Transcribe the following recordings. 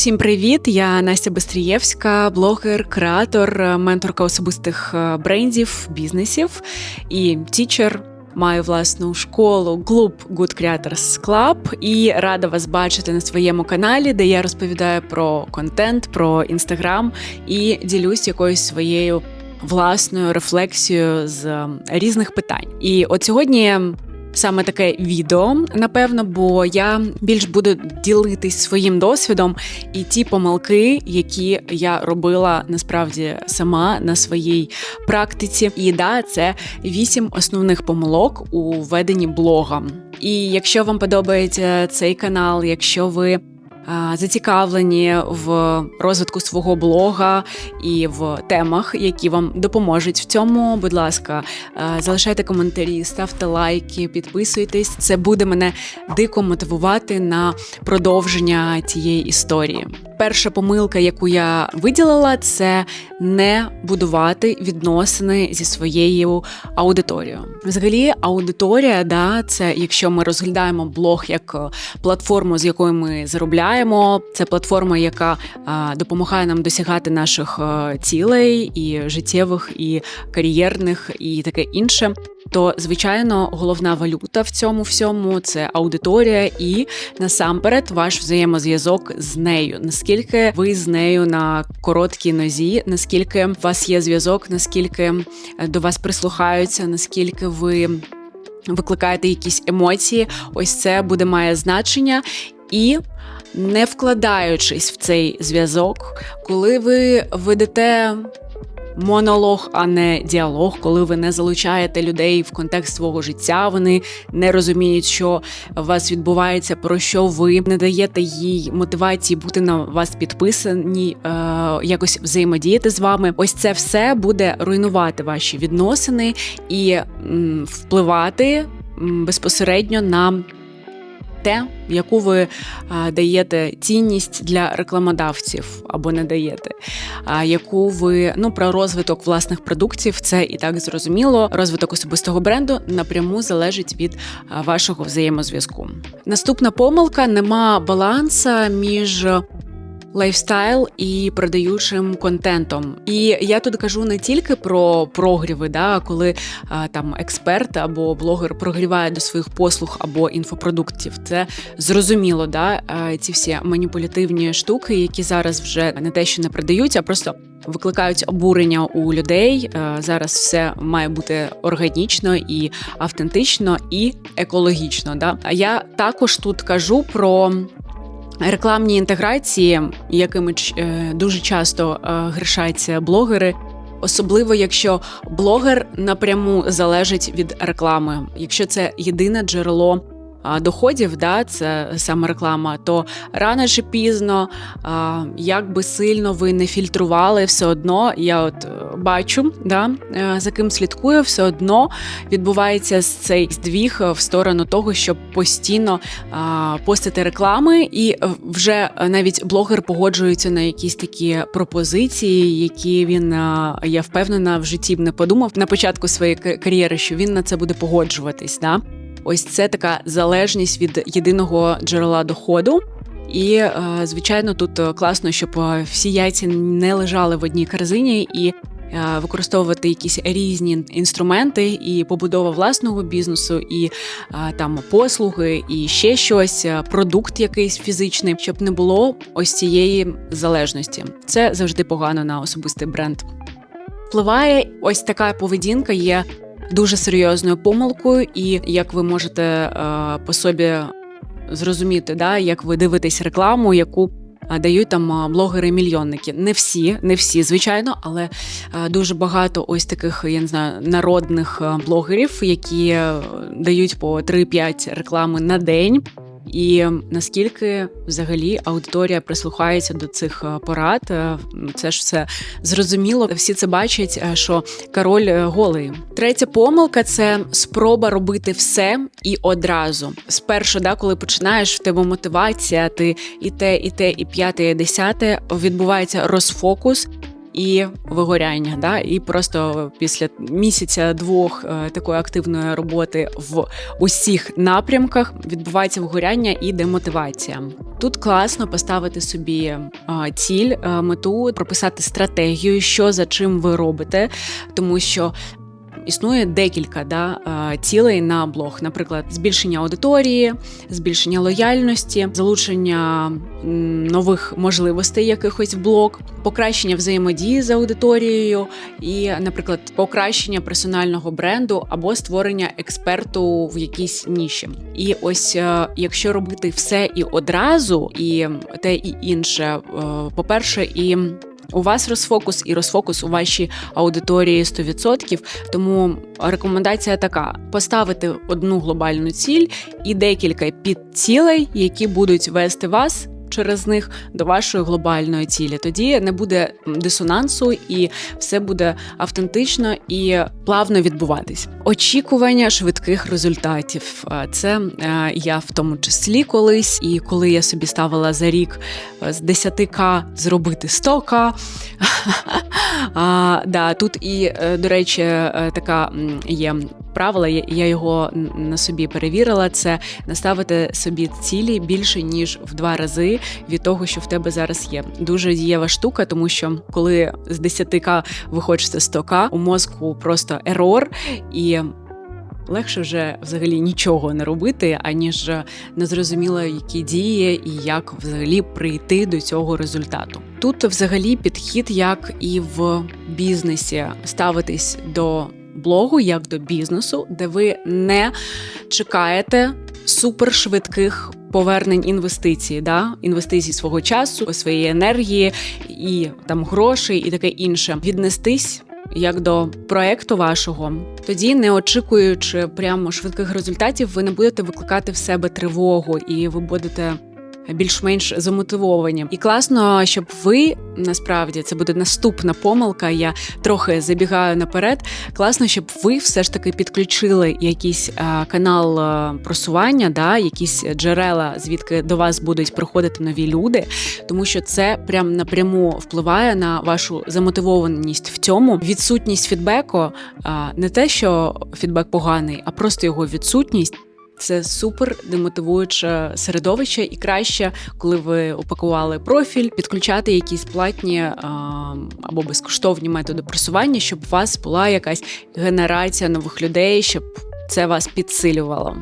Всім привіт! Я Настя Бестрієвська, блогер, креатор, менторка особистих е, брендів, бізнесів і тічер. Маю власну школу клуб Good Creators Club і рада вас бачити на своєму каналі, де я розповідаю про контент, про інстаграм і ділюсь якоюсь своєю власною рефлексією з різних питань. І от сьогодні саме таке відео, напевно, бо я більш буду ділитись своїм досвідом і ті помилки, які я робила насправді сама на своїй практиці. І да, це вісім основних помилок у веденні блога. І якщо вам подобається цей канал, якщо ви зацікавлені в розвитку свого блога і в темах, які вам допоможуть в цьому. Будь ласка, залишайте коментарі, ставте лайки, підписуйтесь. Це буде мене дико мотивувати на продовження цієї історії. Перша помилка, яку я виділила, це не будувати відносини зі своєю аудиторією. Взагалі, аудиторія, да, це якщо ми розглядаємо блог як платформу, з якою ми заробляємо. Це платформа, яка допомагає нам досягати наших цілей, і життєвих, і кар'єрних, і таке інше. То, звичайно, головна валюта в цьому всьому це аудиторія і насамперед ваш взаємозв'язок з нею. Наскільки ви з нею на короткій нозі, наскільки у вас є зв'язок, наскільки е, до вас прислухаються, наскільки ви викликаєте якісь емоції, ось це буде має значення і не вкладаючись в цей зв'язок, коли ви ведете монолог, а не діалог, коли ви не залучаєте людей в контекст свого життя, вони не розуміють, що у вас відбувається, про що ви не даєте їй мотивації бути на вас підписані, е, якось взаємодіяти з вами. Ось це все буде руйнувати ваші відносини і м, впливати безпосередньо на те, яку ви даєте цінність для рекламодавців або не даєте, яку ви ну про розвиток власних продуктів, це і так зрозуміло. Розвиток особистого бренду напряму залежить від вашого взаємозв'язку. Наступна помилка: нема баланса між лайфстайл і продаючим контентом. І я тут кажу не тільки про прогріви, да, коли а, там експерт або блогер прогріває до своїх послуг або інфопродуктів. Це зрозуміло, да, ці всі маніпулятивні штуки, які зараз вже не те, що не продають, а просто. Викликають обурення у людей. Зараз все має бути органічно і автентично і екологічно. Да? Я також тут кажу про рекламні інтеграції, якими е, дуже часто грішаються блогери. Особливо, якщо блогер напряму залежить від реклами, якщо це єдине джерело доходів, да, це саме реклама, то рано чи пізно, як би сильно ви не фільтрували, все одно я от е, бачу, да, е, за ким слідкую, все одно відбувається цей здвіг в сторону того, щоб постійно постити реклами, і вже навіть блогер погоджується на якісь такі пропозиції, які він я впевнена в житті б не подумав на початку своєї кар'єри, що він на це буде погоджуватись. Да? Ось це така залежність від єдиного джерела доходу. І, е, звичайно, тут е, класно, щоб е, всі яйця не лежали в одній корзині і використовувати якісь різні інструменти, і побудова власного бізнесу, і там послуги, і ще щось, продукт якийсь фізичний, щоб не було ось цієї залежності. Це завжди погано на особистий бренд. Впливає ось така поведінка є дуже серйозною помилкою, і як ви можете е, по собі зрозуміти, да, як ви дивитесь рекламу, яку е, дають там е, блогери-мільйонники. Не всі, не всі, звичайно, але дуже багато ось таких, я не знаю, народних блогерів, які дають по 3-5 реклами на день. І наскільки взагалі аудиторія прислухається до цих е, порад, е, це ж все зрозуміло. Всі це бачать, е, що король голий. Третя помилка це спроба робити все і одразу. Спершу, да, коли починаєш в тебе мотивація, ти і те, і те, і п'яте, і десяте відбувається розфокус. І вигоряння. Да? І просто після місяця-двох е, такої активної роботи в усіх напрямках відбувається вигоряння і демотивація. Тут класно поставити собі ціль, мету, прописати стратегію, що за чим ви робите, тому що існує декілька да, цілей на блог, наприклад, збільшення аудиторії, збільшення лояльності, залучення нових можливостей якихось в блог, покращення взаємодії з аудиторією, і, наприклад, покращення персонального бренду або створення експерту в якійсь ніші. І ось е, якщо робити все і одразу, і те і інше, е, по перше, і у вас розфокус і розфокус у вашій аудиторії 100%, Тому рекомендація така: поставити одну глобальну ціль і декілька підцілей, які будуть вести вас через них до вашої глобальної цілі. Тоді не буде дисонансу, і все буде автентично і плавно відбуватись. Очікування швидких результатів. Це е, я в тому числі колись, і коли я собі ставила за рік е, з 10к зробити 100к. а, да, Тут і, е, до речі, така є правила, я його на собі перевірила. Це наставити собі цілі більше ніж в два рази від того, що в тебе зараз є. Дуже дієва штука, тому що коли з 10к ви хочете 100к, у мозку просто ерор і. Легше вже взагалі нічого не робити, аніж незрозуміло, які дії і як взагалі прийти до цього результату. Тут взагалі підхід, як і в бізнесі, ставитись до блогу як до бізнесу, де ви не чекаєте супершвидких повернень інвестицій, да? інвестицій свого часу, своєї енергії і там грошей, і таке інше. Віднестись. Як до проекту вашого, тоді, не очікуючи прямо швидких результатів, ви не будете викликати в себе тривогу, і ви будете більш-менш замотивовані. І класно, щоб ви насправді це буде наступна помилка. Я трохи забігаю наперед. Класно, щоб ви все ж таки підключили якийсь а, канал а, просування, да, якісь джерела, звідки до вас будуть приходити нові люди, тому що це прям напряму впливає на вашу замотивованість в цьому. Відсутність фідбеку а, не те, що фідбек поганий, а просто його відсутність. Це супер демотивуюче середовище, і краще, коли ви упакували профіль, підключати якісь платні або безкоштовні методи просування, щоб у вас була якась генерація нових людей, щоб це вас підсилювало.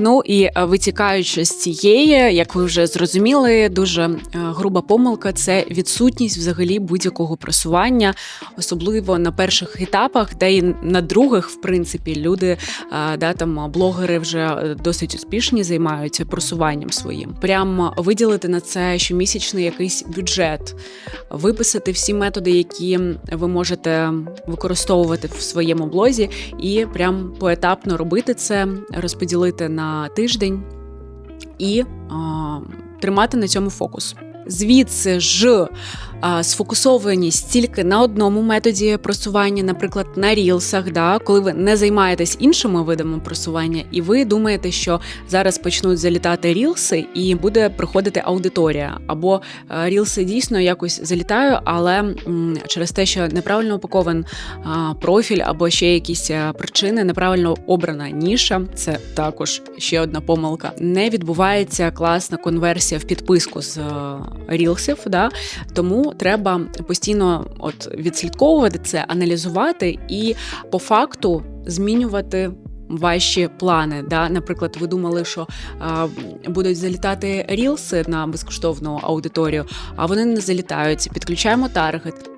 Ну і е, витікаючи з цієї, як ви вже зрозуміли, дуже е, груба помилка це відсутність взагалі будь-якого просування, особливо на перших етапах, де і на других, в принципі, люди е, да там блогери вже досить успішні займаються просуванням своїм. Прямо виділити на це щомісячний якийсь бюджет, виписати всі методи, які ви можете використовувати в своєму блозі, і прям поетапно робити це, розподілити на тиждень і тримати на цьому фокус. Звідси ж сфокусованість тільки на одному методі просування, наприклад, на рілсах, да, коли ви не займаєтесь іншими видами просування, і ви думаєте, що зараз почнуть залітати рілси, і буде приходити аудиторія. Або рілси дійсно якось залітаю, але через те, що неправильно упакован профіль, або ще якісь причини, неправильно обрана ніша, це також ще одна помилка. Не відбувається класна конверсія в підписку з рілсів, да тому треба постійно от відслідковувати це, аналізувати і по факту змінювати. Ваші плани, да, наприклад, ви думали, що а, будуть залітати рілси на безкоштовну аудиторію, а вони не залітають. Підключаємо таргет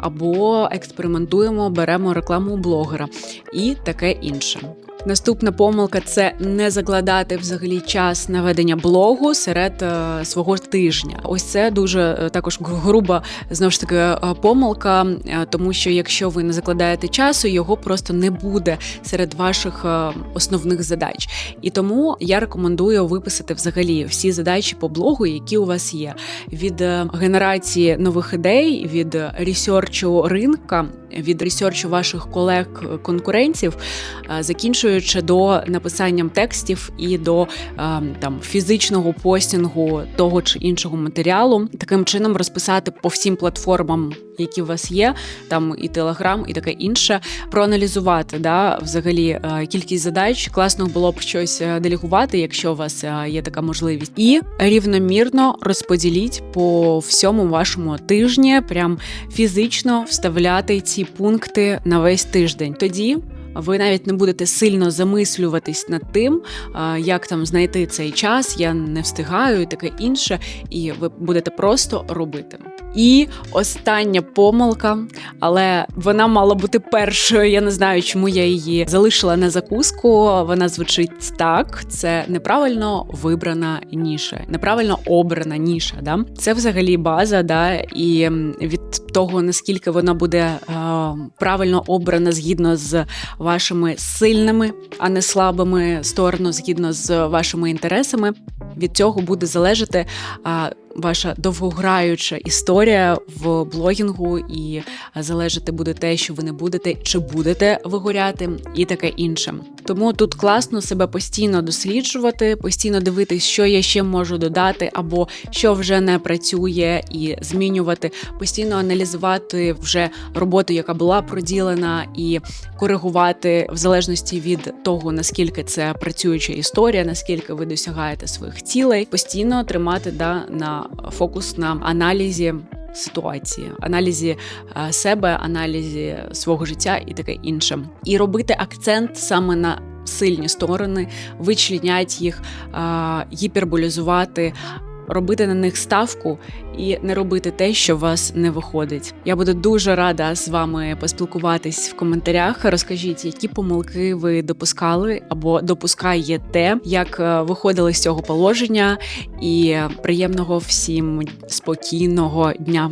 або експериментуємо, беремо рекламу блогера і таке інше. Наступна помилка це не закладати взагалі час наведення блогу серед е, свого тижня. Ось це дуже е, також груба знову ж таки е, помилка, тому що якщо ви не закладаєте часу, його просто не буде серед ваших основних задач. І тому я рекомендую виписати взагалі всі задачі по блогу, які у вас є, від генерації нових ідей, від ресерчу ринка від ресерчу ваших колег-конкурентів, е, закінчуючи до написанням текстів і до е, там фізичного постінгу того чи іншого матеріалу, таким чином розписати по всім платформам які у вас є, там і телеграм, і таке інше, проаналізувати да, взагалі е, кількість задач. Класно було б щось е, делегувати, якщо у вас е, є така можливість, і рівномірно розподіліть по всьому вашому тижні, прям фізично вставляти ці пункти на весь тиждень. Тоді ви навіть не будете сильно замислюватись над тим, як там знайти цей час, я не встигаю і таке інше, і ви будете просто робити. І остання помилка, але вона мала бути першою. Я не знаю, чому я її залишила на закуску. Вона звучить так: це неправильно вибрана ніша, неправильно обрана ніша. Да? Це взагалі база, да, і від того наскільки вона буде е, правильно обрана згідно з вашими сильними, а не слабими сторонами, згідно з вашими інтересами. Від цього буде залежати а, ваша довгограюча історія в блогінгу, і залежати буде те, що ви не будете чи будете вигоряти, і таке інше. Тому тут класно себе постійно досліджувати, постійно дивитись, що я ще можу додати, або що вже не працює, і змінювати, постійно аналізувати вже роботу, яка була проділена, і коригувати в залежності від того, наскільки це працююча історія, наскільки ви досягаєте своїх цілей, постійно тримати да, на фокус на аналізі. Ситуації, аналізі е, себе, аналізі свого життя і таке інше, і робити акцент саме на сильні сторони, вичленять їх, е, гіперболізувати, робити на них ставку і не робити те, що у вас не виходить. Я буду дуже рада з вами поспілкуватись в коментарях. Розкажіть, які помилки ви допускали або допускаєте, як е, виходили з цього положення, і приємного всім спокійного дня.